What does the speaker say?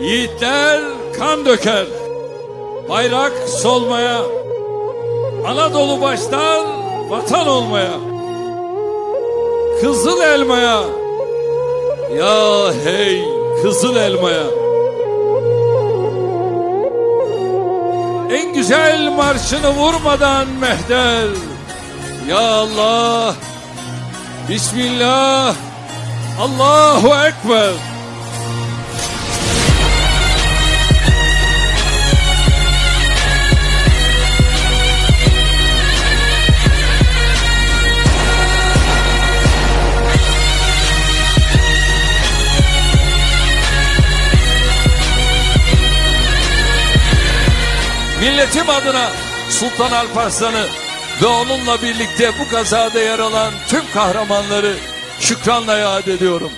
Yiğitler kan döker. Bayrak solmaya. Anadolu baştan vatan olmaya. Kızıl elmaya. Ya hey kızıl elmaya. En güzel marşını vurmadan mehter. Ya Allah. Bismillah. Allahu Ekber. Milletim adına Sultan Alparslan'ı ve onunla birlikte bu kazada yer alan tüm kahramanları şükranla yad ediyorum.